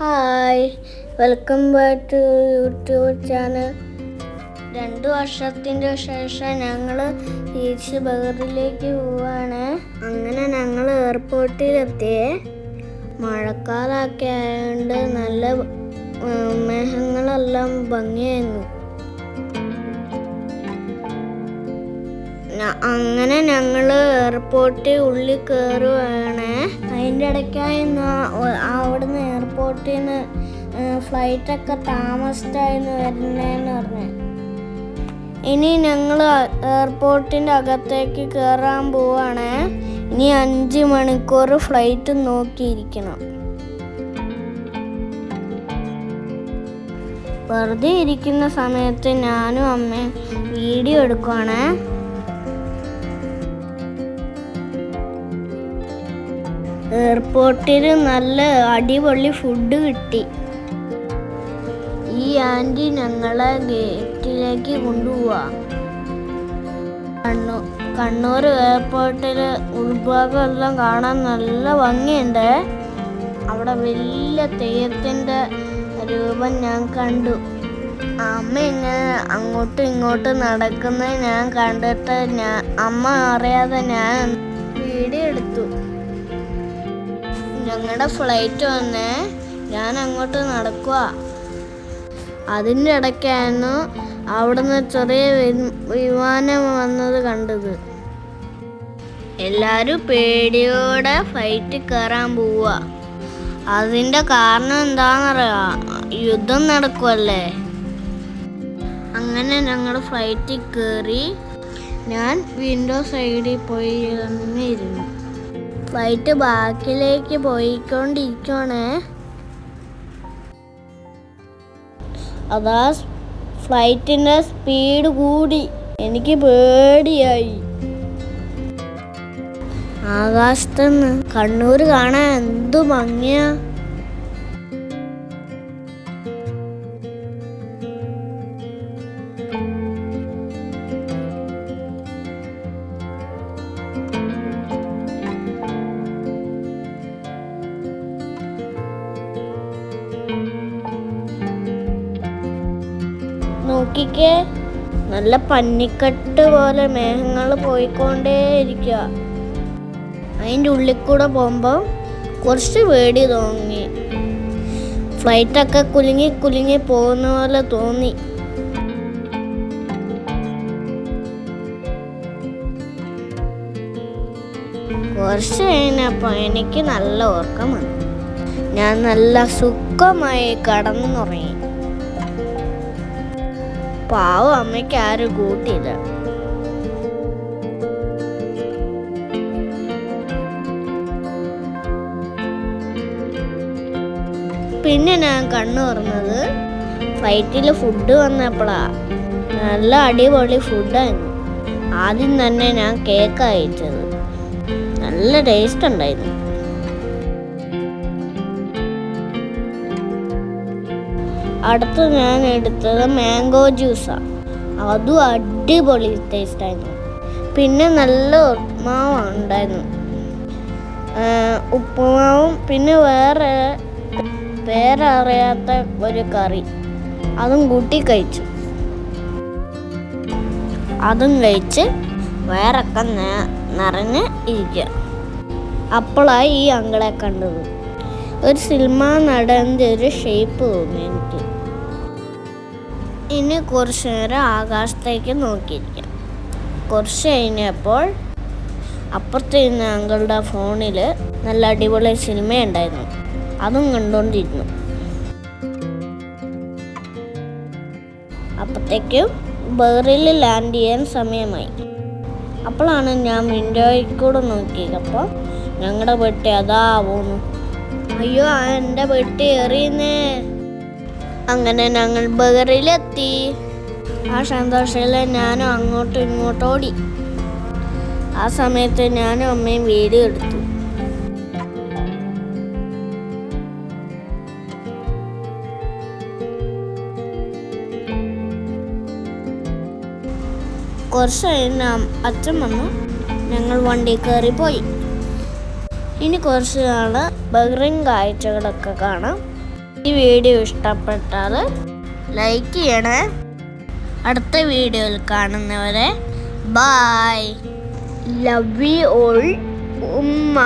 Hi welcome back to YouTube channel രണ്ട് വർഷത്തിന്റെ ശേഷം ഞങ്ങൾ തിരിച്ച് ബഹറിലേക്ക് പോവാണ്. അങ്ങനെ ഞങ്ങൾ എയർപോർട്ടിലെത്തിയേ. മഴക്കാലമൊക്കെ ആയതുകൊണ്ട് നല്ല മേഘങ്ങളെല്ലാം ഭംഗിയായിരുന്നു. അങ്ങനെ ഞങ്ങൾ എയർപോർട്ടിൽ ഉള്ളിൽ കയറുകയാണ് അതിന്റെ ഇടയ്ക്കായി അവിടുന്ന് എയർപോർട്ടിൽ നിന്ന് ഫ്ലൈറ്റൊക്കെ താമസിച്ചായിരുന്നു വരുന്നതെന്ന് പറഞ്ഞു. ഇനി ഞങ്ങൾ എയർപോർട്ടിന്റെ അകത്തേക്ക് കയറാൻ പോവാണ്. ഇനി അഞ്ച് മണിക്കൂർ ഫ്ലൈറ്റ് നോക്കിയിരിക്കണം. വെറുതെ ഇരിക്കുന്ന സമയത്ത് ഞാനും അമ്മയും വീഡിയോ എടുക്കുവാണേ. എയർപോർട്ടിൽ നല്ല അടിപൊളി ഫുഡ് കിട്ടി. ഈ ആന്റി ഞങ്ങളെ ഗേറ്റിലേക്ക് കൊണ്ടുപോവാ. കണ്ണൂർ കണ്ണൂർ എയർപോർട്ടിൽ ഉൾഭാഗമെല്ലാം കാണാൻ നല്ല ഭംഗിയുണ്ട്. അവിടെ വലിയ തെയ്യത്തിന്റെ രൂപം ഞാൻ കണ്ടു. അമ്മ ഇങ്ങനെ അങ്ങോട്ടും ഇങ്ങോട്ടും നടക്കുന്നത് ഞാൻ കണ്ടിട്ട് ഞാൻ അമ്മ അറിയാതെ ഞാൻ വീഡിയോ ഞങ്ങളുടെ ഫ്ലൈറ്റ് വന്നേ. ഞാൻ അങ്ങോട്ട് നടക്കുക അതിന്റെ ഇടയ്ക്കായിരുന്നു അവിടുന്ന് ചെറിയ വിമാനം വന്നത് കണ്ടത്. എല്ലാവരും പേടിയോടെ ഫ്ലൈറ്റ് കയറാൻ പോവുക അതിന്റെ കാരണം എന്താണെന്നറിയാം യുദ്ധം നടക്കുമല്ലേ അങ്ങനെ ഞങ്ങൾ ഫ്ലൈറ്റിൽ കയറി ഞാൻ വിൻഡോ സൈഡിൽ പോയി ഇരുന്നു ഫ്ലൈറ്റ് ബാക്കിലേക്ക് പോയിക്കൊണ്ടിരിക്കുവാണ്. അതാ ഫ്ലൈറ്റിന്റെ സ്പീഡ് കൂടി. എനിക്ക് പേടിയായി. ആകാശത്തുനിന്ന് കണ്ണൂർ കാണാൻ എന്തു ഭംഗിയാ. നോക്കിക്കേ. നല്ല പന്നിക്കെട്ട് പോലെ മേഘങ്ങൾ പോയിക്കൊണ്ടേയിരിക്കുക അതിന്റെ ഉള്ളിൽ കൂടെ പോകുമ്പോൾ കുറച്ച് പേടി തോന്നി. ഫ്ലൈറ്റൊക്കെ കുലുങ്ങി കുലുങ്ങി പോകുന്ന പോലെ തോന്നി. കുറച്ച് കഴിഞ്ഞപ്പോൾ എനിക്ക് നല്ല ഉറക്കം വന്നു. ഞാൻ നല്ല സുഖമായി കടന്നുറങ്ങി. പാവം അമ്മയ്ക്ക് ആരും കൂട്ടില്ല പിന്നെ ഞാൻ കണ്ണു തുറന്നത് ഫ്ലൈറ്റിൽ ഫുഡ് വന്നപ്പോഴാ നല്ല അടിപൊളി ഫുഡായിരുന്നു ആദ്യം തന്നെ ഞാൻ കേക്ക് അയച്ചത് നല്ല ടേസ്റ്റ് ഉണ്ടായിരുന്നു. അടുത്ത് ഞാൻ എടുത്തത് മാംഗോ ജ്യൂസാണ് അതും അടിപൊളി ടേസ്റ്റായിരുന്നു പിന്നെ നല്ല ഉപ്പുമാവാണ് ഉണ്ടായിരുന്നു ഉപ്പുമാവും പിന്നെ വേറെ പേരറിയാത്ത ഒരു കറി. അതും കൂട്ടി കഴിച്ചു. അതും കഴിച്ച് വേറൊക്കെ നിറഞ്ഞ് ഇരിക്കുക. അപ്പോഴായി ഈ അങ്കളെ കണ്ടത്. ഒരു സിനിമ നടന്റെ ഒരു ഷേപ്പ് തോന്നി എനിക്ക്. ഇനി കുറച്ച് നേരം ആകാശത്തേക്ക് നോക്കിയിരിക്കാം. കുറച്ച് കഴിഞ്ഞപ്പോൾ അപ്പുറത്ത് നിന്ന് ഞങ്ങളുടെ ഫോണിൽ നല്ല അടിപൊളി സിനിമ ഉണ്ടായിരുന്നു അതും കണ്ടുകൊണ്ടിരുന്നു അപ്പോഴത്തേക്കും ബേറിൽ ലാൻഡ് ചെയ്യാൻ സമയമായി. അപ്പോഴാണ് ഞാൻ വിൻഡോയിൽ കൂടെ നോക്കിയപ്പോൾ ഞങ്ങളുടെ പെട്ടി അതാ പോന്നു. അയ്യോ എന്റെ പെട്ടി എറിയുന്നേ. അങ്ങനെ ഞങ്ങൾ ബഹറിലെത്തി ആ സന്തോഷത്തിൽ ഞാനും അങ്ങോട്ടും ഇങ്ങോട്ടും ഓടി. ആ സമയത്ത് ഞാനും അമ്മയും വീഡിയോ എടുത്തു. കുറച്ച് കഴിഞ്ഞ അച്ഛൻ വന്നു. ഞങ്ങൾ വണ്ടി കയറി പോയി. ഇനി കുറച്ച് നാൾ ബഹ്റിൻ കാഴ്ചകളൊക്കെ കാണാം. ഈ വീഡിയോ ഇഷ്ടപ്പെട്ടാൽ ലൈക്ക് ചെയ്യണേ. അടുത്ത വീഡിയോയിൽ കാണുന്നവരെ. ബായ് ലവ് യു ഓൾ ഉമ്മ.